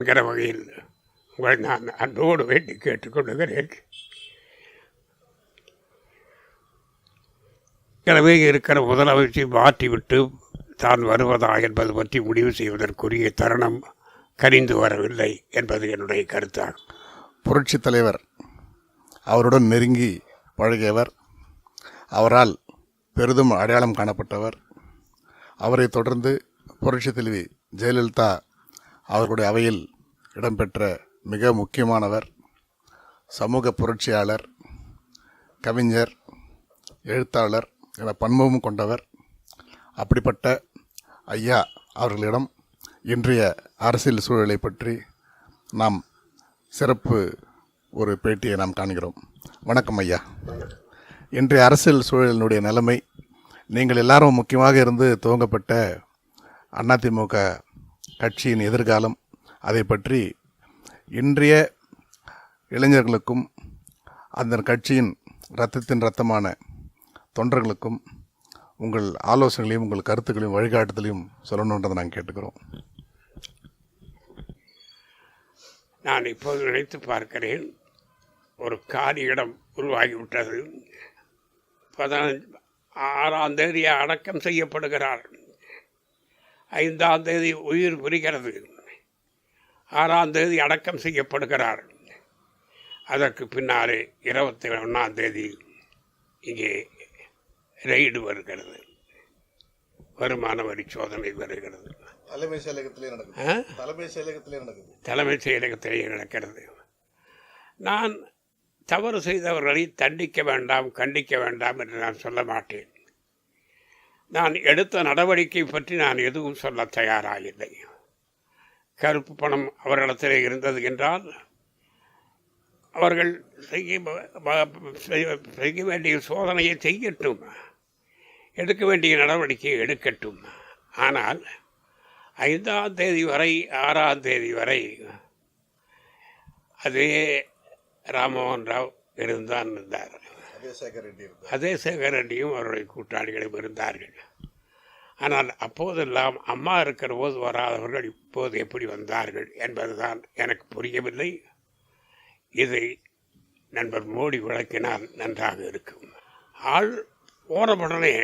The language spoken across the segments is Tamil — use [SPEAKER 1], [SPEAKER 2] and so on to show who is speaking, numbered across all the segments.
[SPEAKER 1] என்கிற வகையில் உங்களை நான் அன்போடு வேண்டி கேட்டுக்கொள்கிறேன். எனவே இருக்கிற முதலமைச்சரை மாற்றிவிட்டு தான் வருவதா என்பது பற்றி முடிவு செய்வதற்குரிய தருணம் கனிந்து வரவில்லை என்பது என்னுடைய கருத்தாகும்
[SPEAKER 2] புரட்சி தலைவர் அவருடன் நெருங்கி பழகியவர் அவரால் பெரிதும் அடையாளம் காணப்பட்டவர் அவரை தொடர்ந்து புரட்சி தலைவி ஜெயலலிதா அவர்களுடைய அவையில் இடம்பெற்ற மிக முக்கியமானவர் சமூக புரட்சியாளர் கவிஞர் எழுத்தாளர் என பன்முகம் கொண்டவர். அப்படிப்பட்ட ஐயா அவர்களிடம் இன்றைய அரசியல் சூழலை பற்றி நாம் சிறப்பு ஒரு பேட்டியை நாம் காண்கிறோம். வணக்கம் ஐயா. இன்றைய அரசியல் சூழலினுடைய நிலைமை நீங்கள் எல்லாரும் முக்கியமாக இருந்து துவங்கப்பட்ட அதிமுக கட்சியின் எதிர்காலம் அதை பற்றி இன்றைய இளைஞர்களுக்கும் அந்த கட்சியின் இரத்தத்தின் ரத்தமான தொண்டர்களுக்கும் உங்கள் ஆலோசனைகளையும் உங்கள் கருத்துக்களையும் வழிகாட்டுதலையும் சொல்லணுன்றதை நாங்கள் கேட்டுக்கிறோம்.
[SPEAKER 1] நான் இப்போது நினைத்து பார்க்கிறேன் ஒரு காலி இடம் உருவாகிவிட்டது. பதினஞ்சு ஆறாம் தேதி அடக்கம் செய்யப்படுகிறார் ஐந்தாம் தேதி உயிர் புரிகிறது. ஆறாம் தேதி அடக்கம் செய்யப்படுகிறார். அதற்கு பின்னாலே இருபத்தி ஒன்றாம் தேதி இங்கே ரெய்டு வருகிறது. வருமான வரி சோதனை வருகிறது.
[SPEAKER 2] தலைமை செயலகத்திலே நடக்குது? தலைமை செயலகத்திலே நடக்குது.
[SPEAKER 1] தலைமைச் செயலகத்திலே நடக்கிறது. நான் தவறு செய்தவர்களை தண்டிக்க வேண்டாம் கண்டிக்க வேண்டாம் என்று நான் சொல்ல மாட்டேன். நான் எடுத்த நடவடிக்கை பற்றி நான் எதுவும் சொல்ல தயாராகில்லை கருப்பு பணம் அவரிடத்தில் இருந்தது என்றால் அவர்கள் செய்ய செய்ய- வேண்டிய சோதனையை செய்யட்டும். எடுக்க வேண்டிய நடவடிக்கையை எடுக்கட்டும். ஆனால் ஐந்தாம் தேதி வரை ஆறாம் தேதி வரை அதே ராமமோகன் ராவ் இருந்தான் இருந்தார் அதே சேகர் ரெட்டியும் அவருடைய கூட்டாளிகளும் இருந்தார்கள். ஆனால் அப்போதெல்லாம் அம்மா இருக்கிற போது வராதவர்கள் இப்போது எப்படி வந்தார்கள் என்பதுதான் எனக்கு புரியவில்லை. இதை நண்பர் மோடி விளக்கினால் நன்றாக இருக்கும். ஆள் போனவுடனே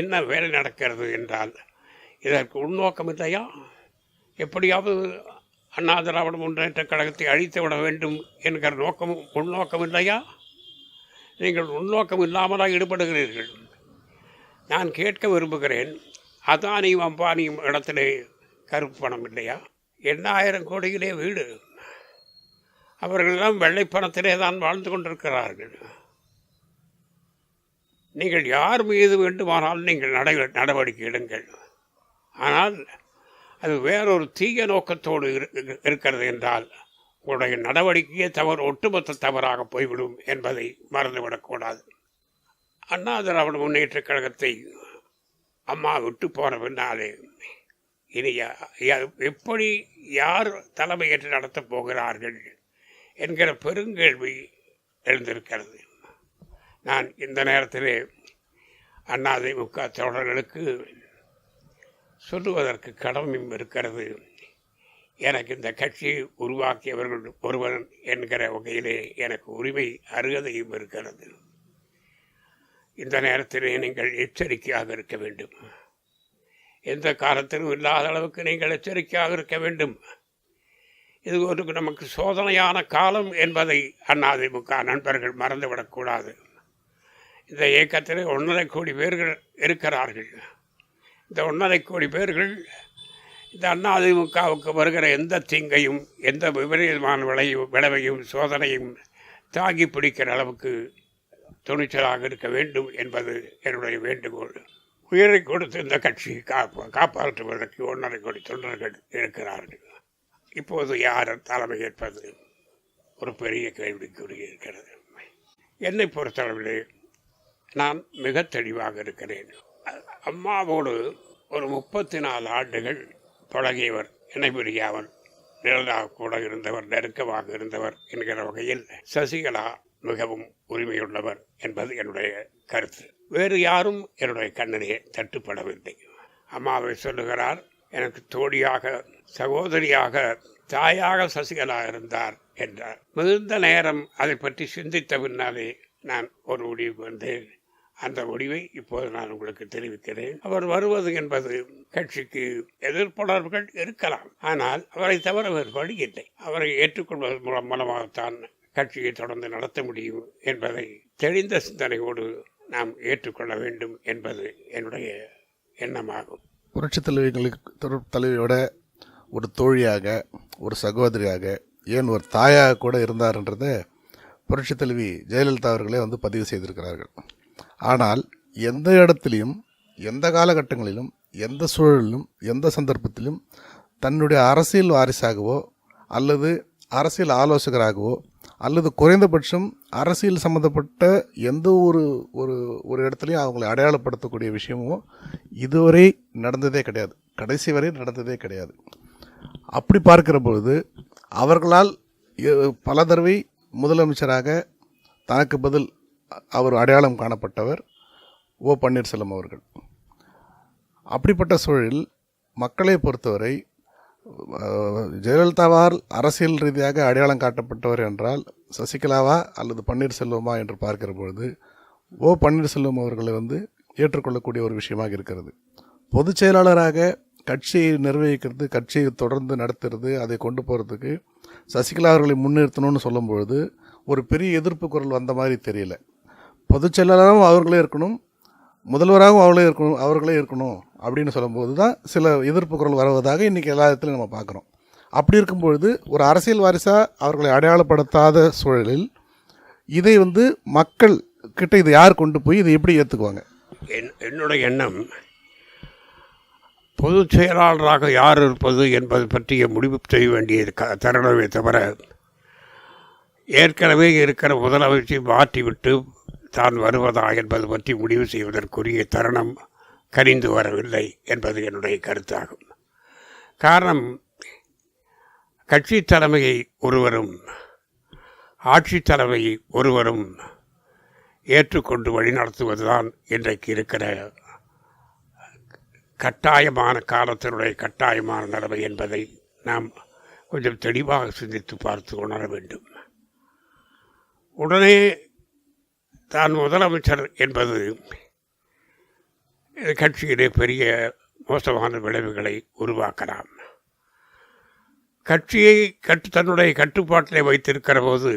[SPEAKER 1] என்ன வேலை நடக்கிறது என்றால் இதற்கு உள்நோக்கம் இல்லையா? எப்படியாவது அண்ணா திராவிட முன்னேற்ற கழகத்தை அழித்து விட வேண்டும் என்கிற நோக்கமும் உள்நோக்கம் இல்லையா? நீங்கள் உள்நோக்கம் இல்லாமலாக ஈடுபடுகிறீர்கள். நான் கேட்க விரும்புகிறேன் அதானியும் அம்பானியும் இடத்திலே கருப்பு பணம் இல்லையா? எண்ணாயிரம் கோடியிலே வீடு. அவர்களெல்லாம் வெள்ளை பணத்திலே தான் வாழ்ந்து கொண்டிருக்கிறார்கள். நீங்கள் யார் மீது வேண்டுமானாலும் நீங்கள் நட நடவடிக்கை எடுங்கள். ஆனால் அது வேறொரு தீய நோக்கத்தோடு இரு- இருக்கிறது என்றால் உங்களுடைய நடவடிக்கையே தவறு ஒட்டுமொத்த தவறாக போய்விடும் என்பதை மறந்துவிடக்கூடாது. அண்ணா திராவிட முன்னேற்றக் கழகத்தை அம்மா விட்டு போன பின்னாலே இனி யா- எப்படி யார் தலைமையேற்று நடத்தப் போகிறார்கள் என்கிற பெருங்கேள்வி எழுந்திருக்கிறது. நான் இந்த நேரத்திலே அதிமுக தோழர்களுக்கு சொல்லுவதற்கு கடமையும் இருக்கிறது. எனக்கு இந்த கட்சியை உருவாக்கியவர்கள் ஒருவன் என்கிற வகையிலே எனக்கு உரிமை அருகதையும் இருக்கிறது. இந்த நேரத்திலே நீங்கள் எச்சரிக்கையாக இருக்க வேண்டும். எந்த காலத்திலும் இல்லாத அளவுக்கு நீங்கள் எச்சரிக்கையாக இருக்க வேண்டும். இது ஒரு நமக்கு சோதனையான காலம் என்பதை அதிமுக நண்பர்கள் மறந்துவிடக்கூடாது இந்த இயக்கத்தில் ஒன்றரை கோடி பேர்கள் இருக்கிறார்கள். இந்த ஒன்றரை கோடி பேர்கள் இந்த அதிமுகவுக்கு வருகிற எந்த தீங்கையும் எந்த விபரீதமான விளையும் விளைவையும் சோதனையும் தாங்கி பிடிக்கிற அளவுக்கு துணிச்சலாக இருக்க வேண்டும் என்பது என்னுடைய வேண்டுகோள். உயிரை கொடுத்து இந்த கட்சியை கா காப்பாற்றுவதற்கு ஒன்றரை கோடி தொண்டர்கள் இருக்கிறார்கள். இப்போது யார் தலைமை ஏற்பது ஒரு பெரிய கேள்விக்குறி இருக்கிறது. என்னை பொறுத்தளவிலே நான் மிக தெளிவாக இருக்கிறேன். அம்மாவோடு ஒரு முப்பத்தி நாலு ஆண்டுகள் பழகியவர் அவர் நிழலாக கூட இருந்தவர் நெருக்கமாக இருந்தவர் என்கிற வகையில் சசிகலா மிகவும் உரிமையுள்ளவர் என்பது என்னுடைய கருத்து. வேறு யாரும் என்னுடைய கண்ணிலே தட்டுப்படவில்லை. அம்மாவை சொல்லுகிறார் எனக்கு தோழியாக சகோதரியாக தாயாக சசிகலா இருந்தார் என்றார். மிகுந்த நேரம் அதை பற்றி சிந்தித்த பின்னாலே நான் ஒரு முடிவுக்கு வந்தேன். அந்த முடிவை இப்போது நான் உங்களுக்கு தெரிவிக்கிறேன். அவர் வருவது என்பது கட்சிக்கு எதிர்ப்பாளர்கள் இருக்கலாம். ஆனால் அவரை தவிர வேறு வழி இல்லை. அவரை ஏற்றுக்கொள்வதன் மூலம் மூலமாகத்தான் கட்சியை தொடர்ந்து நடத்த முடியும் என்பதை தெளிந்த சிந்தனையோடு நாம் ஏற்றுக்கொள்ள வேண்டும் என்பது என்னுடைய எண்ணமாகும்.
[SPEAKER 2] புரட்சித் தொடர் தலைவியோட ஒரு தோழியாக ஒரு சகோதரியாக ஏன் ஒரு தாயாக கூட இருந்தார்ன்றதை புரட்சித் தலைவி ஜெயலலிதா அவர்களே வந்து பதிவு செய்திருக்கிறார்கள். ஆனால் எந்த இடத்துலையும் எந்த காலகட்டங்களிலும் எந்த சூழலிலும் எந்த சந்தர்ப்பத்திலும் தன்னுடைய அரசியல் வாரிசாகவோ அல்லது அரசியல் ஆலோசகராகவோ அல்லது குறைந்தபட்சம் அரசியல் சம்மந்தப்பட்ட எந்த ஒரு ஒரு ஒரு இடத்துலையும் அவங்களை அடையாளப்படுத்தக்கூடிய விஷயமோ இதுவரை நடந்ததே கிடையாது. கடைசி வரை நடந்ததே கிடையாது. அப்படி பார்க்கிற பொழுது அவர்களால் பல தடவை முதலமைச்சராக தனக்கு பதில் அவர் அடையாளம் காணப்பட்டவர் ஓ பன்னீர்செல்வம் அவர்கள். அப்படிப்பட்ட சூழலில் மக்களை பொறுத்தவரை ஜெயலலிதாவால் அரசியல் ரீதியாக அடையாளம் காட்டப்பட்டவர் என்றால் சசிகலாவா அல்லது பன்னீர்செல்வமா என்று பார்க்கிற பொழுது ஓ பன்னீர்செல்வம் அவர்களை வந்து ஏற்றுக்கொள்ளக்கூடிய ஒரு விஷயமாக இருக்கிறது. பொதுச் செயலாளராக கட்சியை நிர்வகிக்கிறது கட்சியை தொடர்ந்து நடத்துறது அதை கொண்டு போகிறதுக்கு சசிகலா அவர்களை முன்னிறுத்தணும்னு சொல்லும்பொழுது ஒரு பெரிய எதிர்ப்பு குரல் வந்த மாதிரி தெரியல. பொதுச் செயலாளராகவும் அவர்களே இருக்கணும் முதல்வராகவும் அவர்களே இருக்கணும் அவர்களே இருக்கணும் அப்படின்னு சொல்லும்போது தான் சில எதிர்ப்பு குரல் வருவதாக இன்றைக்கி எல்லா இடத்துலையும் நம்ம பார்க்குறோம். அப்படி இருக்கும்பொழுது ஒரு அரசியல் வாரிசாக அவர்களை அடையாளப்படுத்தாத சூழலில் இதை வந்து மக்கள் கிட்ட இதை யார் கொண்டு போய் இதை எப்படி ஏற்றுக்குவாங்க
[SPEAKER 1] என் என்னுடைய எண்ணம் பொதுச் செயலாளராக யார் இருப்பது என்பது பற்றிய முடிவு செய்ய வேண்டிய க- தருணமே தவிர ஏற்கனவே இருக்கிற முதலமைச்சை மாற்றிவிட்டு தான் வருவதா என்பது பற்றி முடிவு செய்வதற்குரிய தருணம் கனிந்து வரவில்லை என்பது என்னுடைய கருத்தாகும். காரணம் கட்சி தலைமையை ஒருவரும் ஆட்சி தலைமையை ஒருவரும் ஏற்றுக்கொண்டு வழிநடத்துவதுதான் இன்றைக்கு இருக்கிற கட்டாயமான காலத்தினுடைய கட்டாயமான நிலைமை என்பதை நாம் கொஞ்சம் தெளிவாக சிந்தித்து பார்த்து உணர வேண்டும். உடனே தான் முதலமைச்சர் என்பது கட்சியிலே பெரிய மோசமான விளைவுகளை உருவாக்கலாம். கட்சியை கட்டு தன்னுடைய கட்டுப்பாட்டிலே வைத்திருக்கிற போது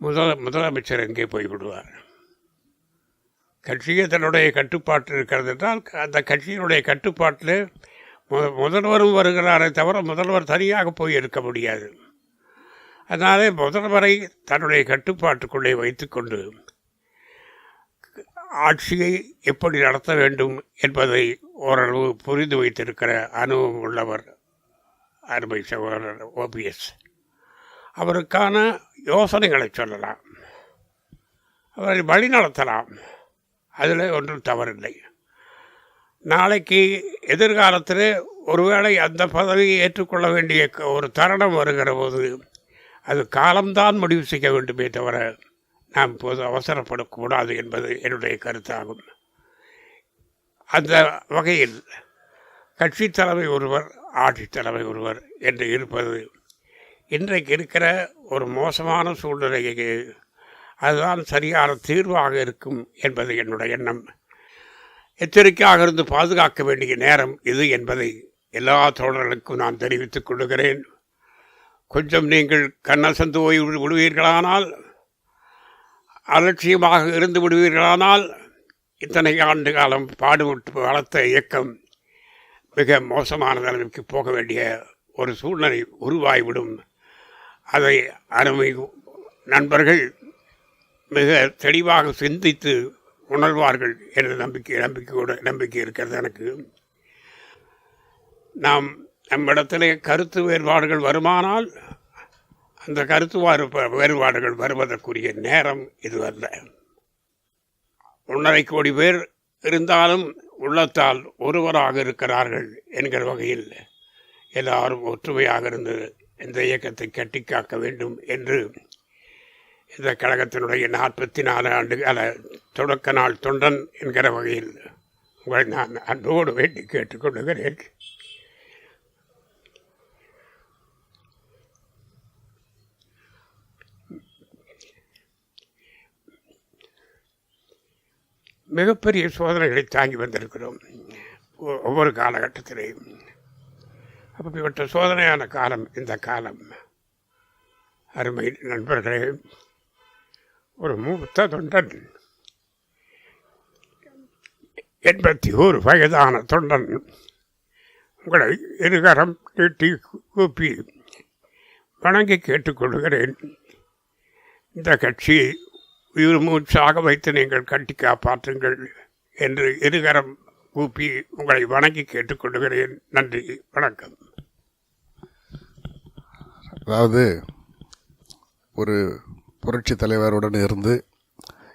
[SPEAKER 1] முதல முதலமைச்சர் எங்கே போய்விடுவார்? கட்சியே தன்னுடைய கட்டுப்பாட்டில் இருக்கிறது என்றால் அந்த கட்சியினுடைய கட்டுப்பாட்டில் மு முதல்வரும் வருகிறாரே தவிர முதல்வர் தனியாக போய் இருக்க முடியாது. அதனாலே முதல்வரை தன்னுடைய கட்டுப்பாட்டுக்குள்ளே வைத்துக்கொண்டு ஆட்சியை எப்படி நடத்த வேண்டும் என்பதை ஓரளவு புரிந்து வைத்திருக்கிற அனுபவம் உள்ளவர் அருமை சகோதரர் ஓபிஎஸ். அவருக்கான யோசனைகளை சொல்லலாம். அவரை வழிநடத்தலாம். அதில் ஒன்றும் தவறில்லை. நாளைக்கு எதிர்காலத்தில் ஒருவேளை அந்த பதவியை ஏற்றுக்கொள்ள வேண்டிய ஒரு தருணம் வருகிற போது அது காலம்தான் முடிவு செய்ய வேண்டுமே தவிர நாம் இப்போது அவசரப்படக்கூடாது என்பது என்னுடைய கருத்தாகும். அந்த வகையில் கட்சி தலைமை ஒருவர் ஆட்சி தலைமை ஒருவர் என்று இருப்பது இன்றைக்கு இருக்கிற ஒரு மோசமான சூழ்நிலைக்கு அதுதான் சரியான தீர்வாக இருக்கும் என்பது என்னுடைய எண்ணம். எச்சரிக்கையாக இருந்து பாதுகாக்க வேண்டிய நேரம் இது என்பதை எல்லா தோழர்களுக்கும் நான் தெரிவித்துக் கொள்கிறேன். கொஞ்சம் நீங்கள் கண்ணசந்து போய் விடுவீர்களானால் அலட்சியமாக இருந்து விடுவீர்களானால் இத்தனை ஆண்டு காலம் பாடுபட்டு வளர்த்த இயக்கம் மிக மோசமான நிலைமைக்கு போக வேண்டிய ஒரு சூழ்நிலை உருவாகிவிடும் அதை அருமை நண்பர்கள் மிக தெளிவாக சிந்தித்து உணர்வார்கள் என்ற நம்பிக்கை நம்பிக்கையோட நம்பிக்கை இருக்கிறது எனக்கு. நாம் நம்மிடத்திலே கருத்து வேறுபாடுகள் வருமானால் அந்த கருத்து வேறுபாடுகள் வருவதற்குரிய நேரம் இதுவல்ல. ஒன்றரை கோடி பேர் இருந்தாலும் உள்ளத்தால் ஒருவராக இருக்கிறார்கள் என்கிற வகையில் எல்லாரும் ஒற்றுமையாக இருந்து இந்த இயக்கத்தை கட்டிக்காக்க வேண்டும் என்று இந்த கழகத்தினுடைய நாற்பத்தி நாலு ஆண்டு கால தொடக்க நாள் தொண்டன் என்கிற வகையில் உங்களை நான் அன்போடு வேண்டி கேட்டுக்கொள்கிறேன். மிகப்பெரிய சோதனைகளை தாங்கி வந்திருக்கிறோம். ஒவ்வொரு ஒவ்வொரு காலகட்டத்திலேயும் இவற்ற சோதனையான காலம் இந்த காலம். அருமை நண்பர்களே ஒரு மூத்த தொண்டன். எண்பத்தி ஓரு வயதான தொண்டன். உங்களை இருகரம் நீட்டி கூப்பி வணங்கி கேட்டுக்கொள்கிறேன் இந்த கட்சி உயிர் மூச்சாக வைத்து நீங்கள் கட்டி காப்பாற்றுங்கள் என்று இருகரம் கூப்பி உங்களை வணங்கி கேட்டுக்கொள்கிறேன் நன்றி வணக்கம்.
[SPEAKER 2] அதாவது ஒரு புரட்சி தலைவருடன் இருந்து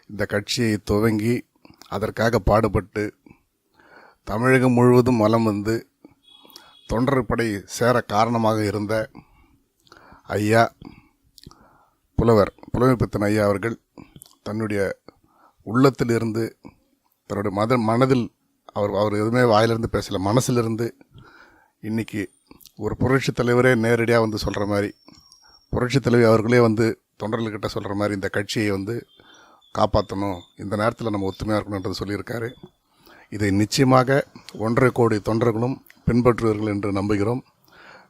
[SPEAKER 2] இந்த கட்சியை துவங்கி அதற்காக பாடுபட்டு தமிழகம் முழுவதும் வலம் வந்து தொண்டர் படை சேர காரணமாக இருந்த ஐயா புலவர் புலமைப்பித்தன் ஐயா அவர்கள் தன்னுடைய உள்ளத்திலிருந்து தன்னுடைய மத மனதில் அவர் அவர் எதுவுமே வாயிலிருந்து பேசலை மனசிலிருந்து இன்னைக்கு ஒரு புரட்சி தலைவரே நேரடியாக வந்து சொல்கிற மாதிரி புரட்சி தலைவி அவர்களே வந்து தொண்டர்கள்கிட்ட சொல்கிற மாதிரி இந்த கட்சியை வந்து காப்பாற்றணும் இந்த நேரத்தில் நம்ம ஒத்துமையாக இருக்கணுன்றது சொல்லியிருக்காரு. இதை நிச்சயமாக ஒன்றரை கோடி தொண்டர்களும் பின்பற்றுவார்கள் என்று நம்புகிறோம்.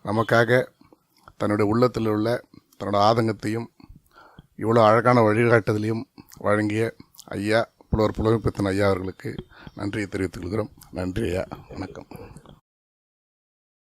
[SPEAKER 2] நமக்காக தன்னுடைய உள்ளத்தில் உள்ள தன்னோட ஆதங்கத்தையும் இவ்வளோ அழகான வழிகாட்டுதலையும் வழங்கிய ஐயா புலவர் புலமைப்பித்தன் ஐயா அவர்களுக்கு நன்றியை தெரிவித்துக் கொள்கிறோம். நன்றி ஐயா. வணக்கம்.